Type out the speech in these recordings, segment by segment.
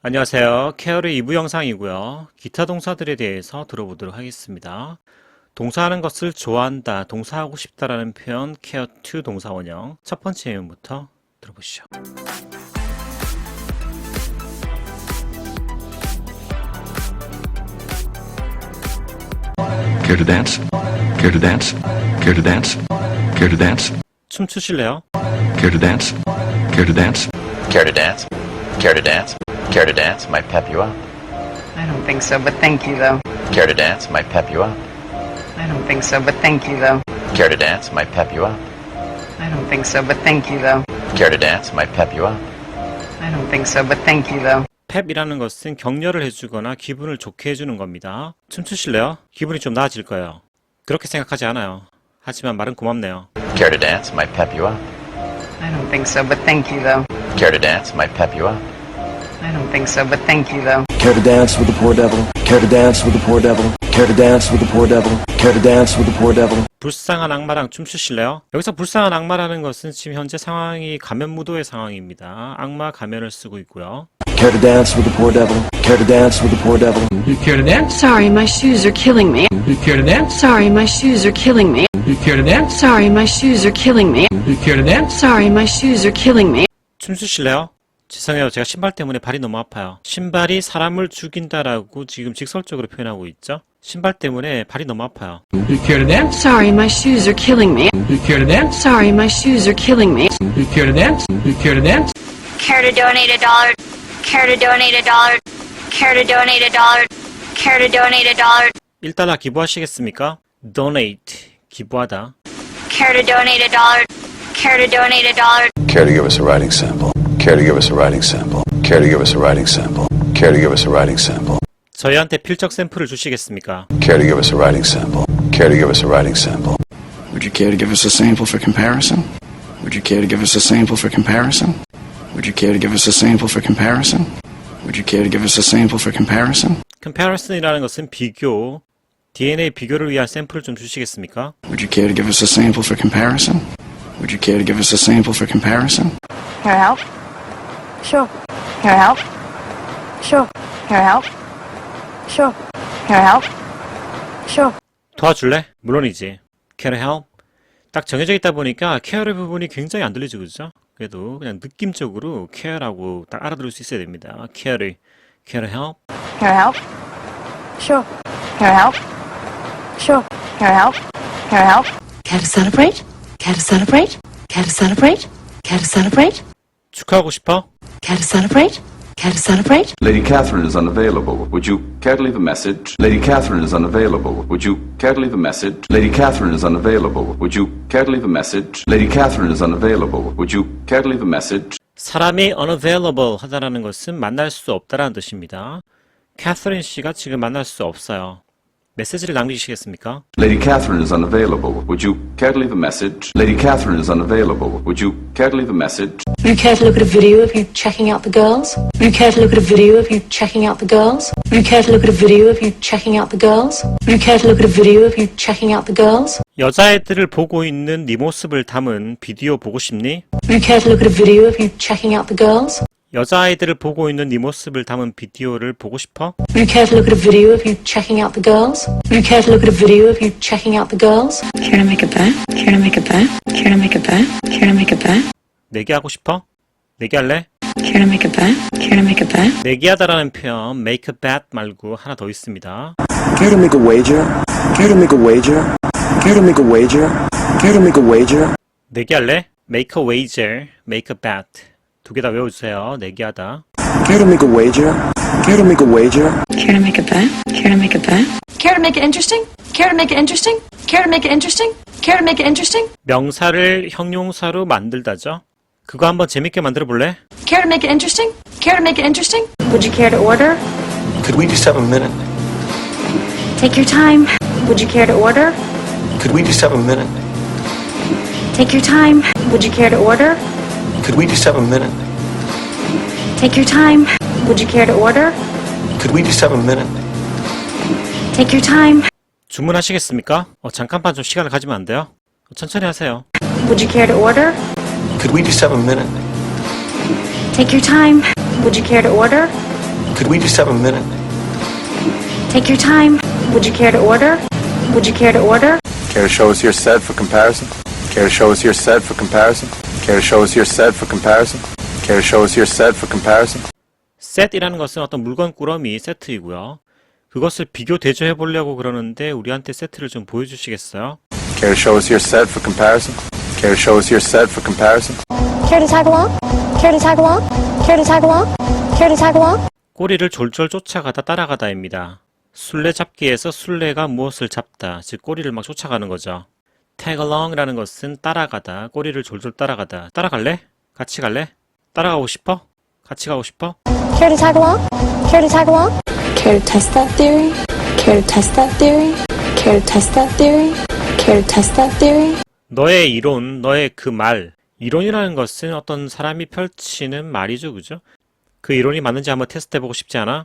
안녕하세요. 케어의 2부 영상이고요. 기타 동사들에 대해서 들어보도록 하겠습니다. 동사하는 것을 좋아한다, 동사하고 싶다라는 표현 케어 2 동사 원형 첫 번째 예문부터 들어보시죠. Care to dance? Care to dance? Care to dance? Care to dance? 춤 추실래요? Care to dance? Care to dance? Care to dance? Care to dance? Care to dance might pep you up. I don't think so, but thank you though. Care to dance might pep you up. I don't think so, but thank you though. Care to dance might pep you up. I don't think so, but thank you though. Care to dance might pep you up. I don't think so, but thank you though. 펩이라는 것은 격려를 해주거나 기분을 좋게 해주는 겁니다. 춤추실래요? 기분이 좀 나아질 거예요. 그렇게 생각하지 않아요. 하지만 말은 고맙네요. Care to dance might pep you up. I don't think so, but thank you though. Care to dance might pep you up. I don't think so, but thank you though. Care to dance with the poor devil? Care to dance with the poor devil? Care to dance with the poor devil? Care to dance with the poor devil? 불쌍한 악마랑 춤추실래요? 여기서 불쌍한 악마라는 것은 지금 현재 상황이 가면 무도의 상황입니다. 악마 가면을 쓰고 있고요. Care to dance with the poor devil? Care to dance with the poor devil? You care to dance? Sorry, my shoes are killing me. You care to dance? Sorry, my shoes are killing me. You care to dance? Sorry, my shoes are killing me. You care to dance? Sorry, my shoes are killing me. 춤추실래요? 죄송해요. 제가 신발 때문에 발이 너무 아파요. 신발이 사람을 죽인다라고 지금 직설적으로 표현하고 있죠. 신발 때문에 발이 너무 아파요. You care to dance? Sorry, my shoes are killing me. You care to dance? Sorry, my shoes are killing me. You care to dance? You care to dance? Care to donate a dollar? Care to donate a dollar? Care to donate a dollar? Care to donate a dollar? 1달러 기부하시겠습니까? donate, 기부하다. Care to donate a dollar? Care to donate a dollar? Care to give us a writing sample? Care to give us a writing sample? Care to give us a writing sample? Care to give us a writing sample? 저희한테 필적 샘플을 주시겠습니까? Care to give us a writing sample? Care to give us a writing sample? Would you care to give us a sample for comparison? Would you care to give us a sample for comparison? Would you care to give us a sample for comparison? Would you care to give us a sample for comparison? comparison이라는 것은 비교, DNA 비교를 위한 샘플을 좀 주시겠습니까? Would you care to give us a sample for comparison? Would you care to give us a sample for comparison? Can I help? Sure. Can I help? Sure. Can I help? Sure. Can I help? Sure. 도와줄래? 물론이지. Can I help? 딱 정해져 있다 보니까 케어의 부분이 굉장히 안 들리죠, 그죠? 그래도 그냥 느낌적으로 케어라고 딱 알아들을 수 있어야 됩니다. 케어를, Can I help? Can I help? Sure. Can I help? Sure. Can I help? Can I help? Care to celebrate? Care to celebrate? Care to celebrate? Care to celebrate? 축하하고 싶어? Care to celebrate? Care to celebrate? Lady Catherine is unavailable. Would you care to leave a message? Lady Catherine is unavailable. Would you care to leave a message? Lady Catherine is unavailable. Would you care to leave a message? Lady Catherine is unavailable. Would you care to leave a message? 사람이 unavailable 하다라는 것은 만날 수 없다라는 뜻입니다. 캐서린 씨가 지금 만날 수 없어요. 메시지를 남기시겠습니까? Lady Catherine is unavailable. Would you care to leave a message? Lady Catherine is unavailable. Would you care to leave a message? Would you care to look at a video of you checking out the girls? Would you care to look at a video of you checking out the girls? Would you care to look at a video of you checking out the girls? Would you care to look at a video of you checking out the girls? 여자애들을 보고 있는 네 모습을 담은 비디오 보고 싶니? Would you care to look at a video of you checking out the girls? 여자아이들을 보고 있는 네 모습을 담은 비디오를 보고 싶어? Would you care to look at a video of you checking out the girls? Would you care to look at a video of you checking out the girls? Care to make a bet? Care to make a bet? Care to make a bet? Care to make a bet? 내기 하고 싶어? 내기 할래? Care to make a bet? Care to make a bet? 내기하다라는 표현 make a bet 말고 하나 더 있습니다. Care to make a wager? Care to make a wager? Care to make a wager? Care to make a wager? 내기할래? make a wager, make a bet. 두 개 다 외워주세요. 내기하다. Care to make a wager? Care to make a wager? Care to make a bet? Care to make a bet? Care to make it interesting? Care to make it interesting? Care to make it interesting? Care to make it interesting? 명사를 형용사로 만들다죠. 그거 한번 재밌게 만들어 볼래? Care to make it interesting? Care to make it interesting? Would you care to order? Could we just have a minute? Take your time. Would you care to order? Could we just have a minute? Take your time. Would you care to order? Could we just have a minute? Take your time. Would you care to order? Could we just have a minute? Take your time. 주문하시겠습니까? 어, 잠깐만 좀 시간을 가지면 안 돼요? 어, 천천히 하세요. Would you care to order? Could we just have a minute? Take your time. Would you care to order? Could we just have a minute? Take your time. Would you care to order? Would you care to order? Care to show us your set for comparison? Care to show us your set for comparison? Care to show us your set for comparison? Care to show us your set for comparison? set이라는 것은 어떤 물건 꾸러미 세트이고요. 그것을 비교 대조해 보려고 그러는데 우리한테 세트를 좀 보여주시겠어요? Care to show us your set for comparison? Care to show us your set for comparison? Care to tag along? Care to tag along? Care to tag along? Care to tag along? 꼬리를 졸졸 쫓아가다 따라가다입니다. 술래잡기에서 술래가 무엇을 잡다, 즉 꼬리를 막 쫓아가는 거죠. tag along이라는 것은 따라가다, 꼬리를 졸졸 따라가다. 따라갈래? 같이 갈래? 따라가고 싶어? 같이 가고 싶어? Care to tag along? Care to tag along? Care to test that theory? Care to test that theory? Care to test that theory? Care to test that theory? 너의 이론, 너의 그 말. 이론이라는 것은 어떤 사람이 펼치는 말이죠, 그죠? 그 이론이 맞는지 한번 테스트해보고 싶지 않아?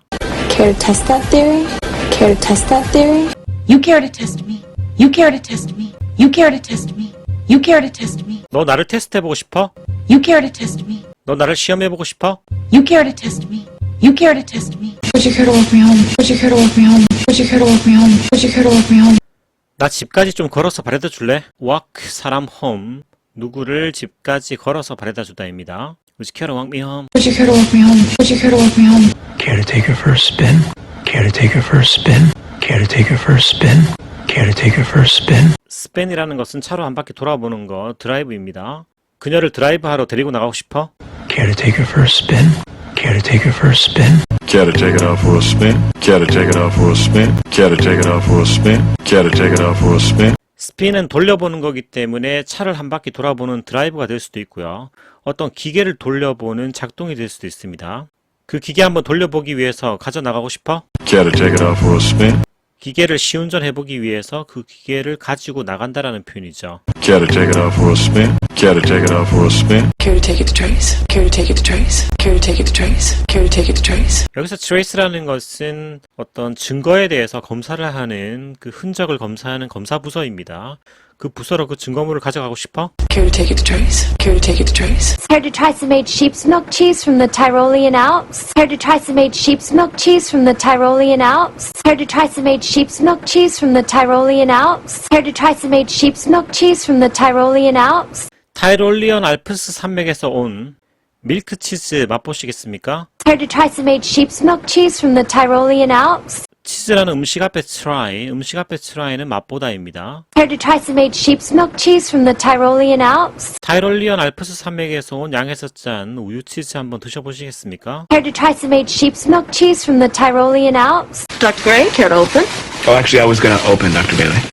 Care to test that theory? Care to test that theory? You care to test me. You care to test me. You care to test me. You care to test me. 너 나를 테스트해보고 싶어? You care to test me. 너 나를 시험해보고 싶어? You care to test me. You care to test me. Would you care to walk me home? Would you care to walk me home? Would you care to walk me home? Would you care to walk me home? 나 집까지 좀 걸어서 바래다 줄래? walk 사람 home 누구를 집까지 걸어서 바래다 주다입니다. Would you care to walk me home? Would you care to walk me home? Would you care to walk me home? Care to take her for a spin? Care to take her for a spin? Care to take her for a spin? Care to take her for a spin? 스펜이라는 것은 차로 한 바퀴 돌아보는 거 드라이브입니다. 그녀를 드라이브하러 데리고 나가고 싶어? Care to take her for a spin? Care to take her for a spin? Care to take it out for a spin? Care to take it out for a spin? Care to take it out for a spin? Care to take it out for a spin? 스핀은 돌려보는 거기 때문에 차를 한 바퀴 돌아보는 드라이브가 될 수도 있고요. 어떤 기계를 돌려보는 작동이 될 수도 있습니다. 그 기계 한번 돌려보기 위해서 가져나가고 싶어? Care to take it out for a spin? 기계를 시운전 해보기 위해서 그 기계를 가지고 나간다라는 표현이죠. Care to take it out for a spin? Care to take it out for a spin? Care to take it to trace? Care to take it to trace? Care to take it to trace? Care to take it to trace? 여기서 trace라는 것은 어떤 증거에 대해서 검사를 하는 그 흔적을 검사하는 검사 부서입니다. 그 부서로 그 증거물을 가져가고 싶어? Care to take it to trace? Care to take it to trace? Care to try some aged sheep's milk cheese from the Tyrolean Alps? Care to try some aged sheep's milk cheese from the Tyrolean Alps? Care to try some aged sheep's milk cheese from the Tyrolean Alps? Care to try some aged sheep's milk cheese from the Tyrolean Alps? 타이롤리언 알프스 산맥에서 온 밀크치즈 맛보시겠습니까? Care to try some aged sheep's milk cheese from the Tyrolean Alps? 치즈라는 음식 앞에 try, 음식 앞에 try는 맛보다입니다. Care to try some aged sheep's milk cheese from the Tyrolean Alps? 타이롤리언 알프스 산맥에서 온 양에서 짠 우유 치즈 한번 드셔보시겠습니까? Care to try some aged sheep's milk cheese from the Tyrolean Alps? Dr. Gray, care to open? Oh, actually, I was going to open, Dr. Bailey.